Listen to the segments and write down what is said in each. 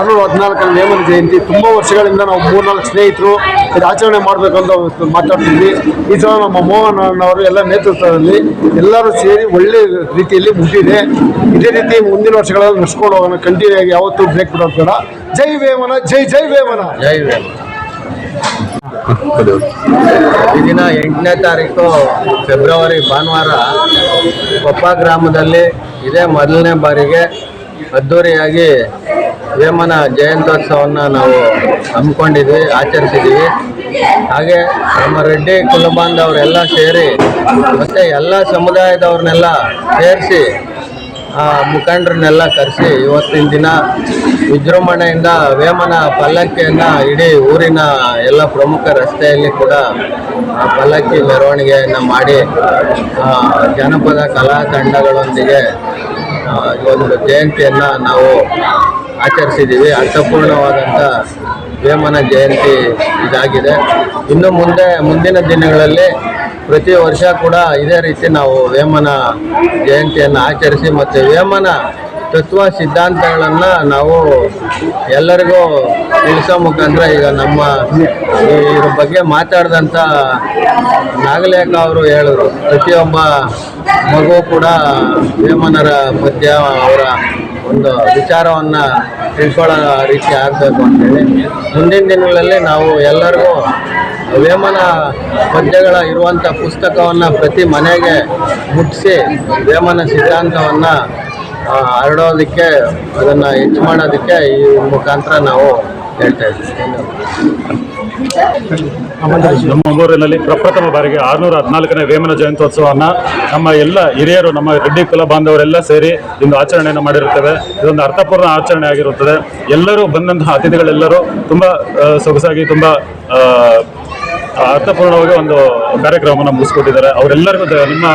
ಆರುನೂರ ಹದಿನಾಲ್ಕನೇ ನೇಮನ ಜಯಂತಿ. ತುಂಬ ವರ್ಷಗಳಿಂದ ನಾವು ಮೂರ್ನಾಲ್ಕು ಸ್ನೇಹಿತರು ಇದು ಆಚರಣೆ ಮಾಡಬೇಕು ಅಂತ ಅವತ್ತು ಮಾತಾಡ್ತಿದ್ವಿ. ಈ ಸಲ ನಮ್ಮ ಮೋಹನ್ ಅವರು ಎಲ್ಲ ನೇತೃತ್ವದಲ್ಲಿ ಎಲ್ಲರೂ ಸೇರಿ ಒಳ್ಳೆ ರೀತಿಯಲ್ಲಿ ಮುಗಿದಿದೆ ಇದೇ ರೀತಿ ಮುಂದಿನ ವರ್ಷಗಳಲ್ಲಿ ನಡೆಸ್ಕೊಂಡು ಹೋಗೋಣ. ಕಂಟಿನ್ಯೂ ಆಗಿ ಯಾವತ್ತೂ ಬ್ರೇಕ್ ಬಿಡೋದ ಜೈ ವೇಮನ, ಜೈ ಜೈ ವೇಮನ. ಜೈ ವೇಮನ. ಈ ದಿನ ಎಂಟನೇ ತಾರೀಕು ಫೆಬ್ರವರಿ ಭಾನುವಾರ ಕೊಪ್ಪ ಗ್ರಾಮದಲ್ಲಿ ಇದೇ ಮೊದಲನೇ ಬಾರಿಗೆ ಅದ್ಧೂರಿಯಾಗಿ ವೇಮನ ಜಯಂತ್ಯೋತ್ಸವವನ್ನು ನಾವು ಹಮ್ಮಿಕೊಂಡಿದ್ವಿ, ಆಚರಿಸಿದ್ದೀವಿ. ಹಾಗೆ ನಮ್ಮ ರೆಡ್ಡಿ ಕುಲಬಾಂಧವರೆಲ್ಲ ಸೇರಿ, ಮತ್ತು ಎಲ್ಲ ಸಮುದಾಯದವ್ರನ್ನೆಲ್ಲ ಸೇರಿಸಿ, ಆ ಮುಖಂಡರನ್ನೆಲ್ಲ ಕರೆಸಿ ಇವತ್ತಿನ ದಿನ ವಿಜೃಂಭಣೆಯಿಂದ ವೇಮನ ಪಲ್ಲಕ್ಕಿಯನ್ನು ಇಡೀ ಊರಿನ ಎಲ್ಲ ಪ್ರಮುಖ ರಸ್ತೆಯಲ್ಲಿ ಕೂಡ ಆ ಪಲ್ಲಕ್ಕಿ ಮೆರವಣಿಗೆಯನ್ನು ಮಾಡಿ ಜನಪದ ಕಲಾ ತಂಡಗಳೊಂದಿಗೆ ಒಂದು ಜಯಂತಿಯನ್ನು ನಾವು ಆಚರಿಸಿದ್ದೀವಿ. ಅರ್ಥಪೂರ್ಣವಾದಂಥ ವೇಮನ ಜಯಂತಿ ಇದಾಗಿದೆ. ಇನ್ನು ಮುಂದೆ, ಮುಂದಿನ ದಿನಗಳಲ್ಲಿ ಪ್ರತಿ ವರ್ಷ ಕೂಡ ಇದೇ ರೀತಿ ನಾವು ವೇಮನ ಜಯಂತಿಯನ್ನು ಆಚರಿಸಿ ಮತ್ತು ವೇಮನ ತತ್ವ ಸಿದ್ಧಾಂತಗಳನ್ನು ನಾವು ಎಲ್ಲರಿಗೂ ತಿಳಿಸೋ ಮುಖಾಂತರ ಈಗ ನಮ್ಮ ಇದ್ರ ಬಗ್ಗೆ ಮಾತಾಡಿದಂಥ ನಾಗಲೇಖ ಅವರು ಹೇಳಿದ್ರು ಪ್ರತಿಯೊಬ್ಬ ಮಗು ಕೂಡ ವೇಮನರ ಪದ್ಯ ಅವರ ಒಂದು ವಿಚಾರವನ್ನು ತಿಳ್ಕೊಳ್ಳೋ ರೀತಿ ಆಗಬೇಕು ಅಂತೇಳಿ. ಮುಂದಿನ ದಿನಗಳಲ್ಲಿ ನಾವು ಎಲ್ಲರಿಗೂ ವೇಮನ ಪದ್ಯಗಳ ಇರುವಂಥ ಪುಸ್ತಕವನ್ನು ಪ್ರತಿ ಮನೆಗೆ ಮುಟ್ಟಿಸಿ ವೇಮನ ಸಿದ್ಧಾಂತವನ್ನು ಹರಡೋದಕ್ಕೆ, ಅದನ್ನು ಹೆಚ್ಚು ಮಾಡೋದಕ್ಕೆ ಈ ಮುಖಾಂತರ ನಾವು ಹೇಳ್ತಾ ಇದ್ದೀವಿ. ನಮ್ಮ ಊರಿನಲ್ಲಿ ಪ್ರಪ್ರಥಮ ಬಾರಿಗೆ ಆರುನೂರ ಹದಿನಾಲ್ಕನೇ ವೇಮನ ಜಯಂತ್ಯೋತ್ಸವವನ್ನು ನಮ್ಮ ಎಲ್ಲ ಹಿರಿಯರು, ನಮ್ಮ ರೆಡ್ಡಿ ಕುಲ ಬಾಂಧವರೆಲ್ಲ ಸೇರಿ ಇಂದು ಆಚರಣೆಯನ್ನು ಮಾಡಿರುತ್ತೇವೆ. ಇದೊಂದು ಅರ್ಥಪೂರ್ಣ ಆಚರಣೆ ಆಗಿರುತ್ತದೆ. ಎಲ್ಲರೂ ಬಂದಂತಹ ಅತಿಥಿಗಳೆಲ್ಲರೂ ತುಂಬ ಸೊಗಸಾಗಿ ತುಂಬ ಅರ್ಥಪೂರ್ಣವಾಗಿ ಒಂದು ಕಾರ್ಯಕ್ರಮವನ್ನು ಮುಗಿಸ್ಕೊಟ್ಟಿದ್ದಾರೆ. ಅವರೆಲ್ಲರಿಗೂ ನಿಮ್ಮ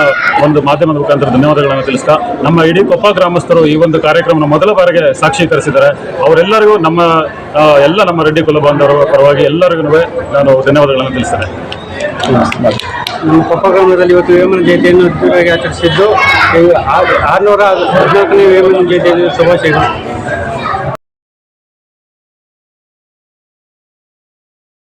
ಒಂದು ಮಾಧ್ಯಮದ ಮುಖಾಂತರ ಧನ್ಯವಾದಗಳನ್ನು ತಿಳಿಸ್ತಾ, ನಮ್ಮ ಇಡೀ ಕೊಪ್ಪ ಗ್ರಾಮಸ್ಥರು ಈ ಒಂದು ಕಾರ್ಯಕ್ರಮನ ಮೊದಲ ಬಾರಿಗೆ ಸಾಕ್ಷೀಕರಿಸಿದ್ದಾರೆ. ಅವರೆಲ್ಲರಿಗೂ ನಮ್ಮ ಎಲ್ಲ ನಮ್ಮ ರೆಡ್ಡಿ ಕುಲ ಬಾಂಧವರ ಪರವಾಗಿ ಎಲ್ಲರಿಗೂ ನಾನು ಧನ್ಯವಾದಗಳನ್ನು ತಿಳಿಸ್ತೇನೆ. ನಮ್ಮ ಕೊಪ್ಪ ಗ್ರಾಮದಲ್ಲಿ ಇವತ್ತು ವೇಮನ ಜಯಂತಿಯನ್ನು ಆಚರಿಸಿದ್ದು ಆರುನೂರ ಹದಿನಾಲ್ಕನೇ ವೇಮನ ಜಯಂತಿಯನ್ನು ಶುಭಾಶಯಗಳು.